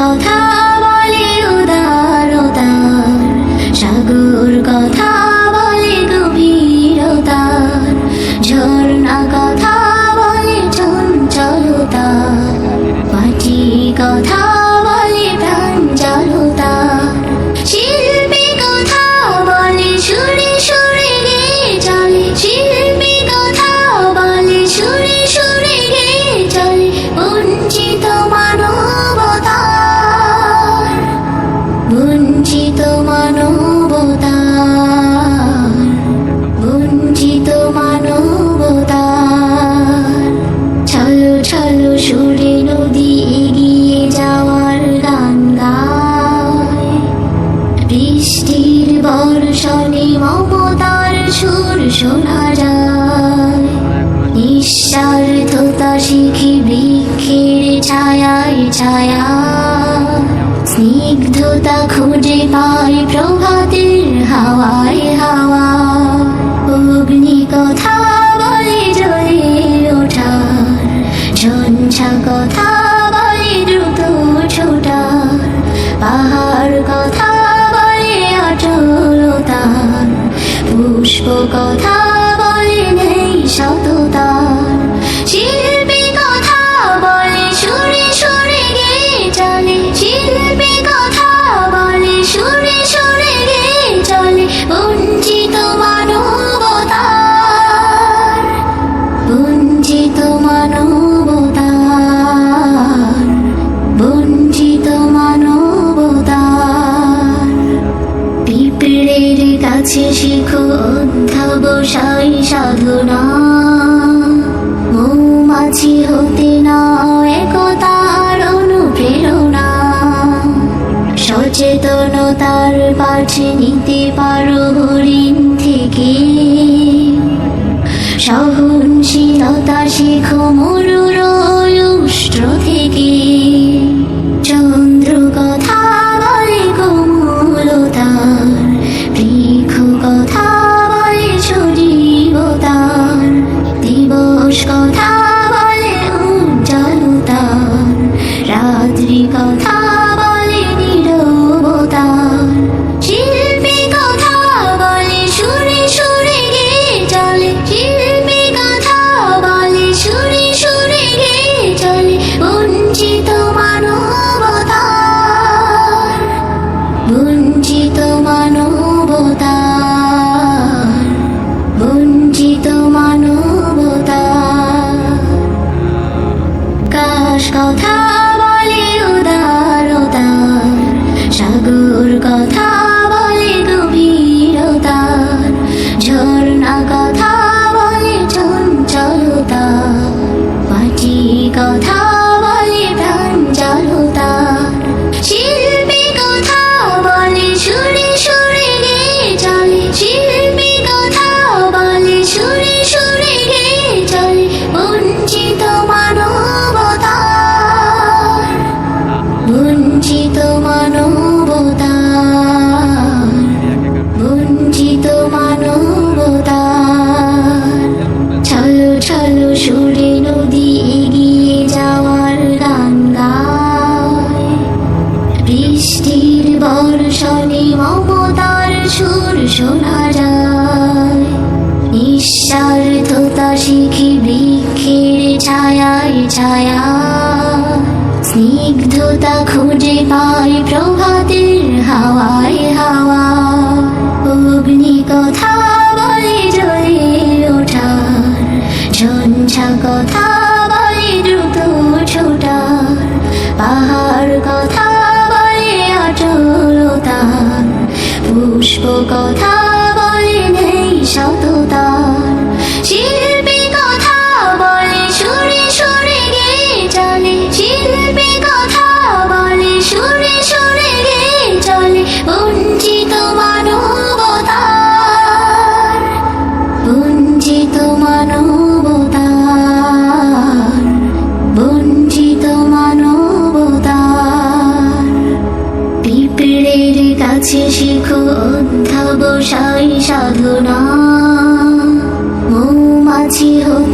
কথা বলে উদার উদার সাগর কথা শোনা যায় নিঃশ্বাস হয় সাধনা মৌমাছি হতে না, একতার অনুপ্রেরণা। সচেতনতার পাঠে নিতে পারো হরিণ থেকে। সহনশীলতা শেখো শোনা যায় নিঃস্বার্থতা শিখি বৃক্ষের ছায়ায় ছায়া স্নিগ্ধতা খুঁজে পাই প্রভাতের হাওয়ায় হাওয়া অগ্নি কথা বলে জ্বলে ওঠার, ঝঞ্ঝা কথা কাছে শিখো অধ্যাবসায় সাধনা। মৌমাছি হতে